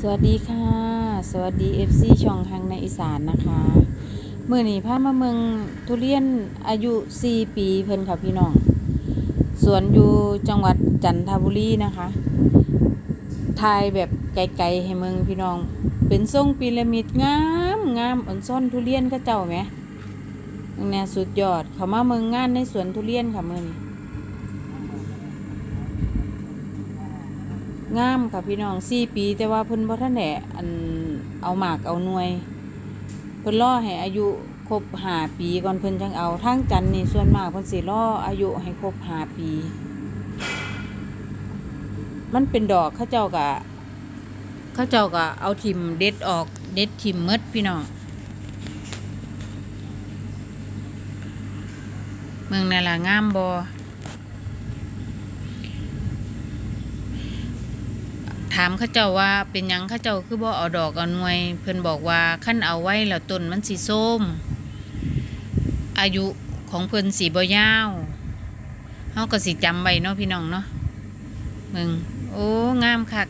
สวัสดีค่ะ สวัสดี FC ช่องทางในอีสานนะคะเมื่อนี้พามาเมืองทุเรียนอายุ 4 ปีเพิ่นค่ะพี่น้องสวนอยู่จังหวัดจันทบุรีนะคะทายแบบไกลๆให้เมืองพี่น้อง เป็นทรงพีระมิดงามงามอ่อนซ่อนทุเรียนก็เจ้าไหมเนี่ยสุดยอดเขามาเมืองงานในสวนทุเรียนค่ะเมื่อนี้ งามค่ะพี่น้องสี่ปี แต่ว่าเพิ่นบ่ทันได้อันเอาหมากเอาหน่วย เพิ่นรอให้อายุครบห้าปีก่อนเพิ่นจังเอาทางจันนี่ส่วนมากเพิ่นสิรออายุให้ครบห้าปี มันเป็นดอกเขาเจ้าก็เขาเจ้าก็เอาทิมเด็ดออกเด็ดทิมหมดพี่น้องเมืองนั่นล่ะงามบ่ ถามเขาเจ้าว่าเป็นยังเขาเจ้าคือบ่เอาดอกเอาหน่วย เพิ่นบอกว่าขั้นเอาไว้แล้วต้นมันสีส้ม อายุของเพิ่นสีบ่ยาวเฮาก็สิจำไว้เนาะพี่น้องเนาะมึงโอ้งามคัก